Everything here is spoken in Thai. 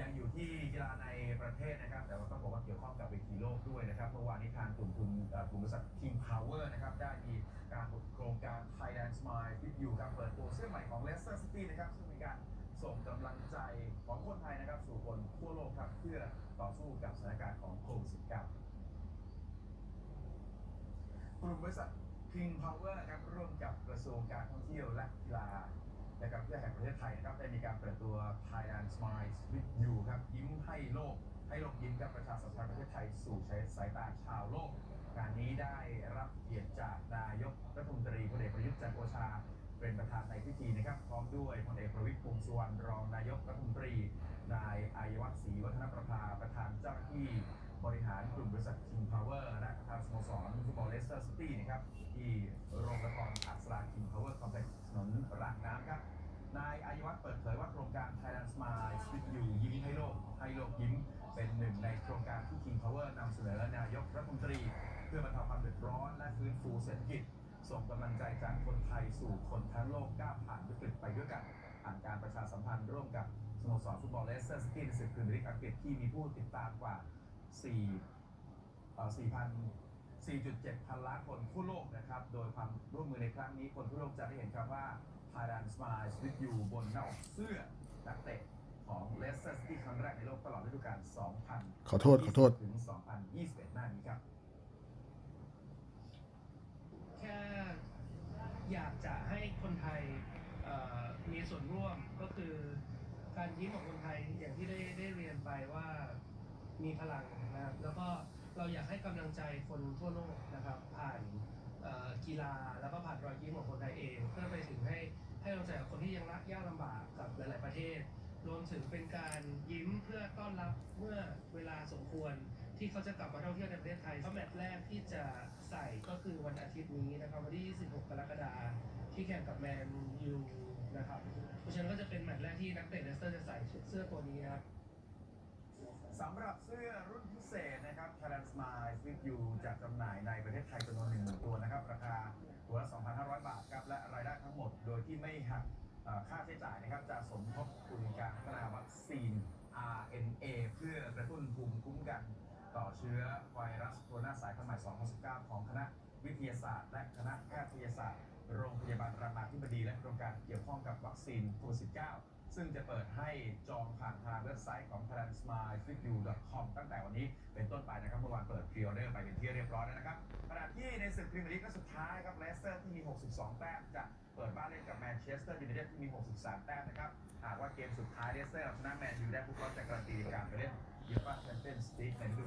ยังอยู่ที่กีฬาในประเทศนะครับ แต่ว่าต้องบอกว่าเกี่ยวข้องกับเวทีโลกด้วยนะครับเมื่อวานนี้ทางกลุ่มทุนกลุ่มบริษัท King Power นะครับได้มีการผุดโครงการ Thailand Smile with You การเปิดตัวเสื้อใหม่ของ Leicester City นะครับซึ่งเป็นการส่งกำลังใจของคนไทยนะครับ สู่คนทั่วโลกครับเพื่อต่อสู้กับสถานการณ์ของโควิด -19 กลุ่มบริษัท King Power นะครับร่วมกับกระทรวงการท่องเที่ยวและกีฬานะครับเพื่อแห่งประเทศไทยนะครับได้มีการเปิด Thailand Smiles with You ครับยิ้มให้โลก ให้โลกยิ้มกับประชาสัมพันธ์ประเทศไทยสู่สายตาชาวโลก การนี้ได้รับเกียรติจากนายกรัฐมนตรีพลเอกประยุทธ์จันทร์โอชา เป็นประธานในพิธีนะครับ พร้อมด้วยพลเอกประวิตรวงสุวรรณรองนายกรัฐมนตรี นายอายวะศรีวัฒนประภาประธานเจ้าหน้าที่บริหารกลุ่มบริษัท King Power และประธานสโมสรฟุตบอลเลสเตอร์ซิตี้นะครับที่โรงละครอักษรา King Power Complex ถนนรางน้ำครับนายอายุวัฒน์เปิดเผยว่า กรัฐมนตรี เพื่อบรรเทาความเดือดร้อนและฟื้นฟูเศรษฐกิจ ส่งกำลังใจจากคนไทยสู่คนทั้งโลกก้าวผ่านวิกฤตไปด้วยกัน ผ่านการประชาสัมพันธ์ร่วมกับสโมสรฟุตบอลเลสเตอร์ซิตี้ในศึกพรีเมียร์ลีกอังกฤษที่มีผู้ติดตามกว่า4เอ่อ4,000 4.7 พันล้านคนทั่วโลกนะครับ โดยความร่วมมือในครั้งนี้ คนทั่วโลกจะได้เห็นครับว่า Thailand Smiles with You บนหน้าอกเสื้อนักเตะของ Leicester City ครั้งแรกในโลกตลอดฤดูกาล 2000 ขอโทษ ขอโทษ ถึง 2021 หน้านี้ครับ แค่อยากจะ ให้คนไทยมีส่วนร่วมก็คือการยิ้มของคนไทยอย่างที่ได้ได้เรียนไปว่ามีพลังนะครับแล้วก็เราอยากให้กำลังใจคนทั่วโลกนะครับ ผ่านกีฬาแล้วก็ผ่านรอยยิ้มของคนไทยเอง เพื่อไปถึงให้ให้กำลังใจกับคนที่ยังรักยากลำบากกับหลาย ๆ ประเทศ รวมถึงเป็นการยิ้มเพื่อต้อนรับเมื่อเวลาสมควรที่เขาจะกลับมาท่องเที่ยวในประเทศไทยเพราแมตช์แรกที่จะใส่ก็คือวันอาทิตย์นี้นะครับวันที่ 26 กรกฎาคม ที่แข่งกับแมนยูนะครับเพราะฉะนั้นก็จะเป็นแมตช์แรกที่นักเตะเลสเตอร์จะใส่เสื้อตัวนี้นะครับสำหรับเสื้อรุ่นพิเศษนะครับ Thailand Smile with You จัดจำหน่ายในประเทศไทยจำนวนหนึ่งหมื่นตัวนะครับ ราคาตัวละ 2,500 บาทครับ และรายได้ทั้งหมดโดยที่ไม่หักค่าใช้จ่ายนะครับ จะสมทบทุนการพัฒนาวัคซีน RNA เพื่อกระตุ้นภูมิคุ้มกันต่อเชื้อไวรัสโคโรนาสายพันธุ์ใหม่ 2019 ของคณะวิทยาศาสตร์ และคณะแพทยศาสตร์โรงพยาบาล การเกี่ยวข้องกับวัคซีนโควิด -19 ซึ่งจะเปิดให้จองผ่านทางเว็บไซต์ของ thailandsmilefityu.com ตั้งแต่วันนี้เป็นต้นไปนะครับเมื่อวานเปิดพรีออเดอร์ไปเป็นที่เรียบร้อยแล้วนะครับขณะที่ในศึกพรีเมียร์ลีกนัดสุดท้ายครับเลสเตอร์ที่มี 62 แต้มจะเปิดบ้านเล่นกับแมนเชสเตอร์ยูไนเต็ดที่มี 63 แต้มนะครับหากว่าเกมสุดท้ายเลสเตอร์ชนะแมนยูได้พวกเขาจะการันตีการไปเล่นยูฟ่าแชมเปี้ยนส์ลีกในฤ